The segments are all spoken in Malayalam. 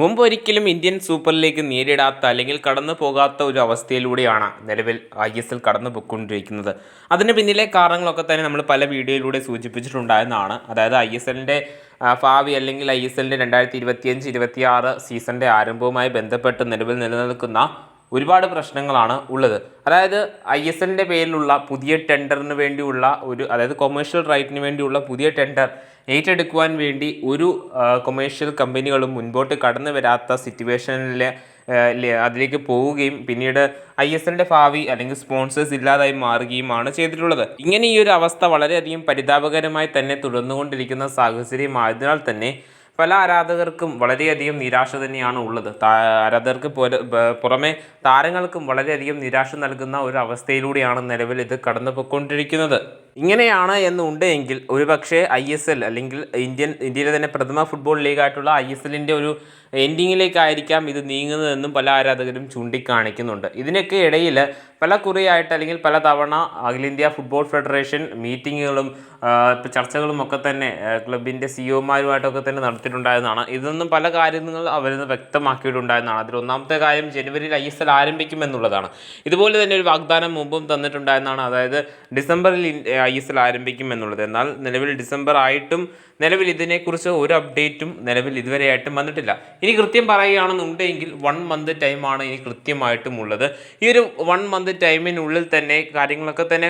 മുമ്പ് ഒരിക്കലും ഇന്ത്യൻ സൂപ്പർ ലീഗ് നേരിടാത്ത അല്ലെങ്കിൽ കടന്നു പോകാത്ത ഒരു അവസ്ഥയിലൂടെയാണ് നിലവിൽ ഐ എസ് എൽ കടന്നു പോയിക്കൊണ്ടിരിക്കുന്നത് അതിന് പിന്നിലെ കാരണങ്ങളൊക്കെ തന്നെ നമ്മൾ പല വീഡിയോയിലൂടെ സൂചിപ്പിച്ചിട്ടുണ്ടായിരുന്നതാണ് അതായത് ഐ എസ് എല്ലിന്റെ ഭാവി അല്ലെങ്കിൽ ഐ എസ് എല്ലിന്റെ രണ്ടായിരത്തി ഇരുപത്തിയഞ്ച് ഇരുപത്തിയാറ് സീസണിന്റെ ആരംഭവുമായി ബന്ധപ്പെട്ട് നിലവിൽ നിലനിൽക്കുന്ന ഒരുപാട് പ്രശ്നങ്ങളാണ് ഉള്ളത്. അതായത് ഐ എസ് എല്ലിന്റെ പേരിലുള്ള പുതിയ ടെൻഡറിന് വേണ്ടിയുള്ള ഒരു അതായത് കൊമേഴ്ഷ്യൽ റൈറ്റിന് വേണ്ടിയുള്ള പുതിയ ടെൻഡർ ഏറ്റെടുക്കുവാൻ വേണ്ടി ഒരു കൊമേഴ്ഷ്യൽ കമ്പനികളും മുൻപോട്ട് കടന്നു വരാത്ത സിറ്റുവേഷനിൽ അതിലേക്ക് പോവുകയും പിന്നീട് ഐ എസ് എല്ലിന്റെ ഭാവി അല്ലെങ്കിൽ സ്പോൺസേഴ്സ് ഇല്ലാതായി മാറുകയുമാണ് ചെയ്തിട്ടുള്ളത്. ഇങ്ങനെ ഈ ഒരു അവസ്ഥ വളരെയധികം പരിതാപകരമായി തന്നെ തുടർന്നുകൊണ്ടിരിക്കുന്ന സാഹചര്യമായതിനാൽ തന്നെ പല ആരാധകർക്കും വളരെയധികം നിരാശ തന്നെയാണ് ഉള്ളത്. ആരാധകർക്ക് പുറമെ താരങ്ങൾക്കും വളരെയധികം നിരാശ നൽകുന്ന ഒരു അവസ്ഥയിലൂടെയാണ് നിലവിൽ ഇത് കടന്നു പോയിക്കൊണ്ടിരിക്കുന്നത് ഇങ്ങനെയാണ് എന്നുണ്ടെങ്കിൽ ഒരുപക്ഷെ ഐ എസ് എൽ അല്ലെങ്കിൽ ഇന്ത്യൻ ഇന്ത്യയിലെ തന്നെ പ്രഥമ ഫുട്ബോൾ ലീഗായിട്ടുള്ള ഐ എസ് എല്ലിന്റെ ഒരു എൻഡിങ്ങിലേക്കായിരിക്കാം ഇത് നീങ്ങുന്നതെന്നും പല ആരാധകരും ചൂണ്ടിക്കാണിക്കുന്നുണ്ട്. ഇതിനൊക്കെ ഇടയിൽ പല കുറിയായിട്ട് അല്ലെങ്കിൽ പല തവണ അഖിലേന്ത്യാ ഫുട്ബോൾ ഫെഡറേഷൻ മീറ്റിങ്ങുകളും ചർച്ചകളും ഒക്കെ തന്നെ ക്ലബിന്റെ സിഇഒമാരുമായിട്ടൊക്കെ തന്നെ നടത്തിയിട്ടുണ്ടായിരുന്നതാണ്. ഇതൊന്നും പല കാര്യങ്ങൾ അവരിന്ന് വ്യക്തമാക്കിയിട്ടുണ്ടായിരുന്നതാണ്. അതിൽ ഒന്നാമത്തെ കാര്യം ജനുവരിയിൽ ഐ എസ് എൽ ആരംഭിക്കുമെന്നുള്ളതാണ്. ഇതുപോലെ തന്നെ ഒരു വാഗ്ദാനം മുമ്പും തന്നിട്ടുണ്ടായിരുന്നതാണ്. അതായത് ഡിസംബറിൽ ഐ എസ് എൽ ആരംഭിക്കുമെന്നുള്ളത്. എന്നാൽ നിലവിൽ ഡിസംബർ ആയിട്ടും നിലവിൽ ഇതിനെക്കുറിച്ച് ഒരു അപ്ഡേറ്റും നിലവിൽ ഇതുവരെയായിട്ടും വന്നിട്ടില്ല. ഇനി കൃത്യം പറയുകയാണെന്നുണ്ടെങ്കിൽ വൺ മന്ത് ടൈമാണ് ഇനി കൃത്യമായിട്ടും ഉള്ളത് ഈ ഒരു വൺ മന്ത് ടൈമിനുള്ളിൽ തന്നെ കാര്യങ്ങളൊക്കെ തന്നെ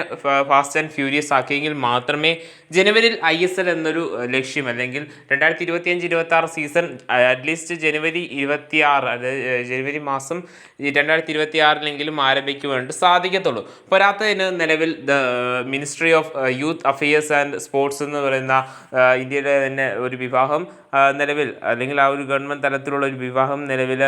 ഫാസ്റ്റ് ആൻഡ് ഫ്യൂരിയസ് ആക്കിയെങ്കിൽ മാത്രമേ ജനുവരിയിൽ ഐ എസ് എൽ എന്നൊരു ലക്ഷ്യം അല്ലെങ്കിൽ രണ്ടായിരത്തി ഇരുപത്തിയഞ്ച് ഇരുപത്തി ആറ് സീസൺ അറ്റ്ലീസ്റ്റ് ജനുവരി ഇരുപത്തി ആറ് അതായത് ജനുവരി മാസം രണ്ടായിരത്തി ഇരുപത്തി ആറിലെങ്കിലും ആരംഭിക്കുവാനായിട്ട് സാധിക്കത്തുള്ളൂ. പോരാത്തതിന് നിലവിൽ the ministry of youth affairs and sports എന്ന് പറയുന്ന ഇന്ത്യയുടെ തന്നെ ഒരു വിഭാഗം നിലവിൽ അല്ലെങ്കിൽ ആ ഒരു ഗവൺമെന്റ് തലത്തിലുള്ള ഒരു വിവാഹം നിലവിൽ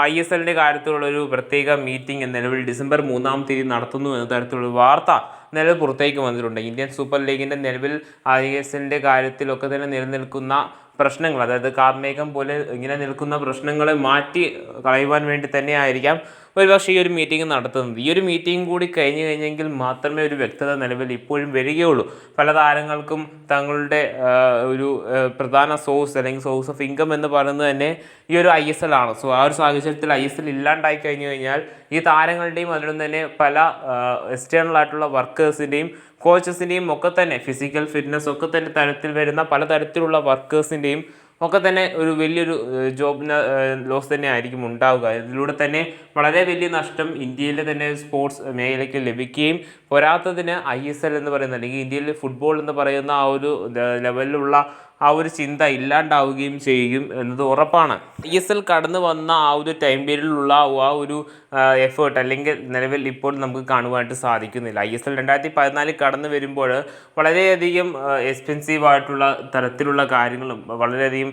ഐ എസ് എല്ലിന്റെ കാര്യത്തിലുള്ളൊരു പ്രത്യേക മീറ്റിംഗ് നിലവിൽ ഡിസംബർ മൂന്നാം തീയതി നടത്തുന്നു എന്ന തരത്തിലുള്ള വാർത്ത നിലവിൽ പുറത്തേക്ക് വന്നിട്ടുണ്ട്. ഇന്ത്യൻ സൂപ്പർ ലീഗിന്റെ നിലവിൽ ഐ എസ് എല്ലിന്റെ കാര്യത്തിലൊക്കെ തന്നെ നിലനിൽക്കുന്ന പ്രശ്നങ്ങൾ അതായത് കാർമേഘം പോലെ ഇങ്ങനെ നിൽക്കുന്ന പ്രശ്നങ്ങളെ മാറ്റി കളയുവാൻ വേണ്ടി തന്നെ ആയിരിക്കാം ഒരുപക്ഷെ ഈ ഒരു മീറ്റിംഗ് നടത്തുന്നത്. ഈ ഒരു മീറ്റിംഗ് കൂടി കഴിഞ്ഞു കഴിഞ്ഞെങ്കിൽ മാത്രമേ ഒരു വ്യക്തത നിലവിൽ ഇപ്പോഴും വരികയുള്ളൂ. പല താരങ്ങൾക്കും തങ്ങളുടെ ഒരു പ്രധാന സോഴ്സ് അല്ലെങ്കിൽ സോഴ്സ് ഓഫ് ഇൻകം എന്ന് പറയുന്നത് തന്നെ ഈ ഒരു ഐ എസ് എൽ ആണ്. സോ ആ ഒരു സാഹചര്യത്തിൽ ഐ എസ് എൽ ഇല്ലാണ്ടായി കഴിഞ്ഞു കഴിഞ്ഞാൽ ഈ താരങ്ങളുടെയും അതിലും തന്നെ പല എക്സ്റ്റേണൽ ആയിട്ടുള്ള വർക്കേഴ്സിന്റെയും കോച്ചസിന്റെയും ഒക്കെ തന്നെ ഫിസിക്കൽ ഫിറ്റ്നസ് ഒക്കെ തന്നെ തരത്തിൽ വരുന്ന പല തരത്തിലുള്ള വർക്കേഴ്സിന്റെയും ഒക്കെ തന്നെ ഒരു വലിയൊരു ജോബിന് ലോസ് തന്നെ ആയിരിക്കും ഉണ്ടാവുക. ഇതിലൂടെ തന്നെ വളരെ വലിയ നഷ്ടം ഇന്ത്യയിലെ തന്നെ സ്പോർട്സ് മേഖലയ്ക്ക് ലഭിക്കുകയും പോരാത്തതിന് ഐ എസ് എൽ എന്ന് പറയുന്ന അല്ലെങ്കിൽ ഇന്ത്യയിൽ ഫുട്ബോൾ എന്ന് പറയുന്ന ആ ഒരു ലെവലിലുള്ള ആ ഒരു ചിന്ത ഇല്ലാണ്ടാവുകയും ചെയ്യും എന്നത് ഉറപ്പാണ്. ഐ എസ് എൽ കടന്നു വന്ന ആ ഒരു ടൈം പീരീഡിലുള്ള ആ ഒരു എഫേർട്ട് അല്ലെങ്കിൽ നിലവിൽ ഇപ്പോൾ നമുക്ക് കാണുവാനായിട്ട് സാധിക്കുന്നില്ല. ഐ എസ് എൽ രണ്ടായിരത്തി പതിനാലിൽ കടന്നു വരുമ്പോൾ വളരെയധികം എക്സ്പെൻസീവ് ആയിട്ടുള്ള തരത്തിലുള്ള കാര്യങ്ങളും വളരെയധികം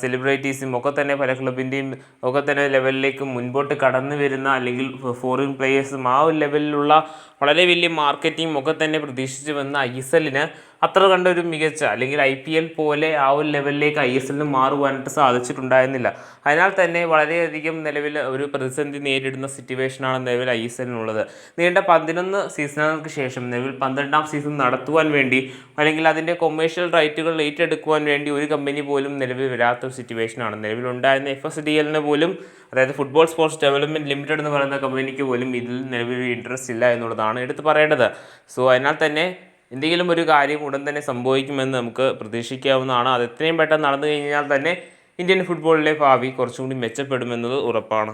സെലിബ്രിറ്റീസും ഒക്കെ തന്നെ പല ക്ലബിന്റെയും ഒക്കെ തന്നെ ലെവലിലേക്ക് മുൻപോട്ട് കടന്നു വരുന്ന അല്ലെങ്കിൽ ഫോറിൻ പ്ലേയേഴ്സും ആ ഒരു ലെവലിലുള്ള വളരെ വലിയ മാർക്കറ്റിംഗ് ഒക്കെ തന്നെ പ്രതീക്ഷിച്ചു വന്ന ഐ എസ് എല്ലിന് അത്ര കണ്ട ഒരു മികച്ച അല്ലെങ്കിൽ ഐ പി എൽ പോലെ ആ ഒരു ലെവലിലേക്ക് ഐ എസ് എല്ലിന് മാറുവാനായിട്ട് സാധിച്ചിട്ടുണ്ടായിരുന്നില്ല. അതിനാൽ തന്നെ വളരെയധികം നിലവിൽ ഒരു പ്രതിസന്ധി നേരിടുന്ന സിറ്റുവേഷനാണ് നിലവിൽ ഐ എസ് എല്ലിനുള്ളത്. നീണ്ട പതിനൊന്ന് സീസണുകൾക്ക് ശേഷം നിലവിൽ പന്ത്രണ്ടാം സീസൺ നടത്തുവാൻ വേണ്ടി അല്ലെങ്കിൽ അതിന്റെ കൊമേഴ്ഷ്യൽ റൈറ്റുകൾ ഏറ്റെടുക്കുവാൻ വേണ്ടി ഒരു കമ്പനി പോലും നിലവിൽ വരാത്ത സിറ്റുവേഷനാണ് നിലവിലുണ്ടായിരുന്ന എഫ് എസ് ഡി എല്ലിന് പോലും അതായത് ഫുട്ബോൾ സ്പോർട്സ് ഡെവലപ്മെന്റ് ലിമിറ്റഡ് എന്ന് പറയുന്ന കമ്പനിക്ക് പോലും ഇതിൽ നിലവിൽ ഇൻട്രസ്റ്റ് ഇല്ല എന്നുള്ളതാണ് എടുത്തു പറയേണ്ടത്. സോ അതിനാൽ തന്നെ എന്തെങ്കിലും ഒരു കാര്യം ഉടൻ തന്നെ സംഭവിക്കുമെന്ന് നമുക്ക് പ്രതീക്ഷിക്കാവുന്നതാണ്. അത് എത്രയും പെട്ടെന്ന് നടന്നു കഴിഞ്ഞാൽ തന്നെ ഇന്ത്യൻ ഫുട്ബോളിലെ ഭാവി കുറച്ചും കൂടി മെച്ചപ്പെടുമെന്നത് ഉറപ്പാണ്.